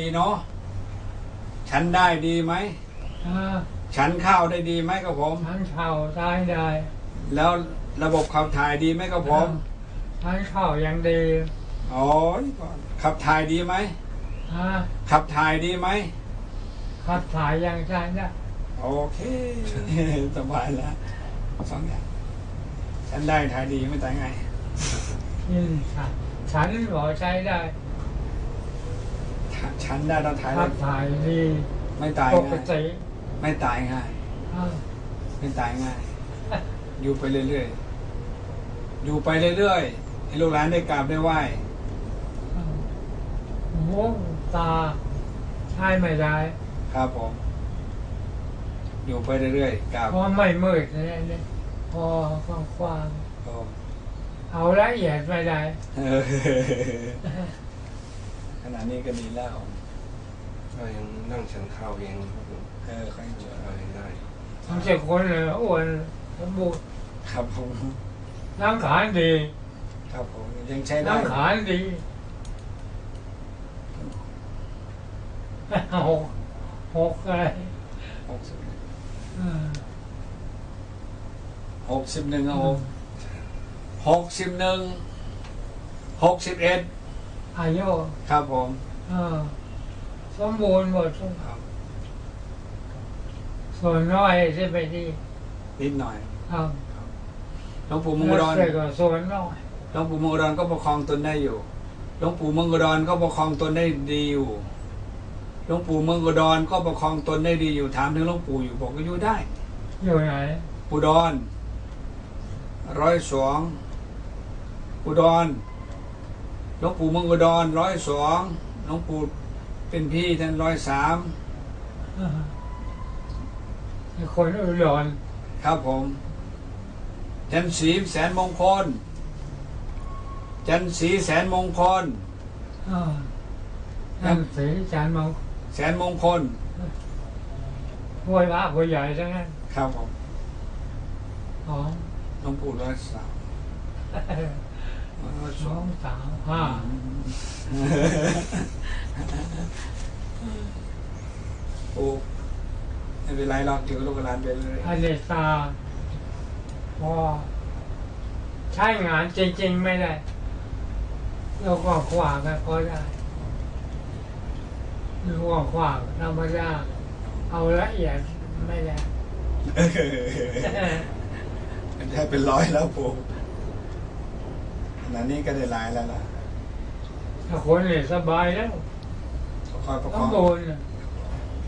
ดีเนาะฉันได้ดีไหมอ่าฉันข้าวได้ดีไหมครับผมฉันเข่าได้ได้แล้วระบบขับถ่ายดีไหมครับผมฉันเข่ายังดีโอ้ยขับถ่ายดีไหมอ่าขับถ่ายดีไหมขับถ่ายยังใช้ได้โอเค สบายแล้วสองอย่างฉันได้ถ่ายดีไม่ตายไง อืมฉันฉันบอกใช้ได้ ฉันฉันได้ตอนถ่ายขับถ่ายดีไม่ตายปกง่ายติไม่ตายง่ายอ่าไม่ตายง่าย อยู่ไปเรื่อยๆอยู่ไปเรื่อยๆให้ลูกหลานได้กราบได้ไหว้หูตาใช้ไม่ได้ครับผม อยู่ไปเรื่อยๆกราบเพราะไม่มืดเลยเนี่ยพอฟังความผมเอาละเอียดไม่ได้ เออ ขนาดนี้ก็ดีแล้วก็ยังนั่งฉันข้าวเองครับผมเออค่อยเจอเอาเองได้ไม่ใช่คนเลยอ้วนสมบูรณ์ครับผมน้ำขานดี ครับผมยังใช้ได้น้ำขานดีหกหกอะไรหกสิบอืมหกสิบหนึ่งครับผมหกสิบหนึ่งหกสิบเอ็ด อายุครับผมเออสมบูรณ์หมดทุกครับ ส่วนน้อยที่ไปดีนิดหน่อยครับหลวงปู่มังกแล้วรเสกก็ส่วนน้อยหลวงปู่มังกรก็ประคองตนได้อยู่หลวงปู่มังกรก็ประคองตนได้ดีอยู่หลวงปู่มังกรก็ประคองตนได้ดีอยู่ถามถึงหลวงปู่อยู่บอกก็อยู่ได้อยู่ไหนอุดรร้อยสองอุดร หลวงปู่มังกรร้อยสองหลวงปู่เป็นพี่ท่านร้อยสามอ่าคนอุดรครับผมจันทร์ศรีแสนมงคล จันทร์ศรีแสนมงคลอ่านั่นสีจานมองแสนมงคลห้วยพระห้วยใหญ่ทั้งนั้นครับผมอ๋อหลวงปู่ร้อยสามร้อย สสอองงสามห้าโอ้ไม่เป็นไรหรอกอยู่กับลูกกับหลานไปเลยอันนี้ตาพอใช้งานจริง ๆ ไม่ได้เราก็ขวางกันก็ได้เราก็ขวางธรรมดาเอาละเอียดไม่ได้มันได้เป็นร้อยแล้วปู่ข ณะนี้ก็ได้หลายแล้วล่ะถ้าคนนี่สบายแล้วคอยประคต้อองงโดนน่ะ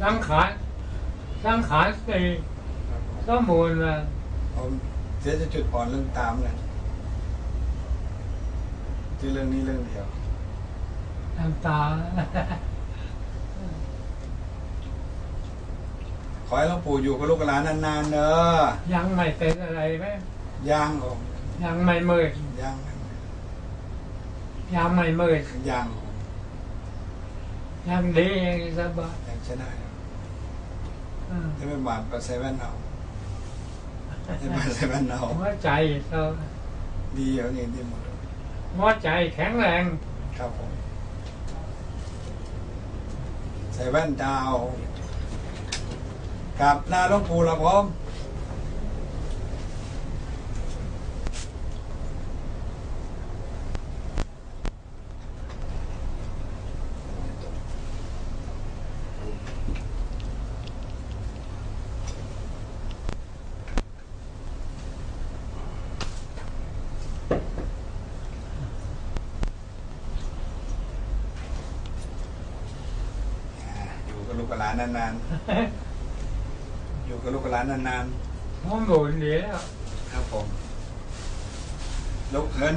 สังขารสังขารสี่ต้องโดนมาผมเสียจะจุดอ่อนเรื่องตามเลยที่เรื่องนี้เรื่องเดียวน้ำตา ขอให้หลวงปู่อยู่กับลูกกับหลานนานๆเนอะยังไม่เป็นอะไรไหมย่างผมยังไม่มืดย่าง ยังไม่มืดย่างยังดียังสบายยังใช้ได้ครับอืมถ้าไม่บาดก็ใส่แว่นเอาถ้าบาดใส่แว่นเอาหัวใจเราดีอย่างนี้ดีหมดเลยหัวใจแข็งแรงครับผมใส่แว่นดาวกลับหน้าหลวงปู่ละผมอยู่กับลูกกับหลานนานๆ อยู่กับลูกกับหลานนานห้องบุญดีแล้วๆครับผมลูกเงิน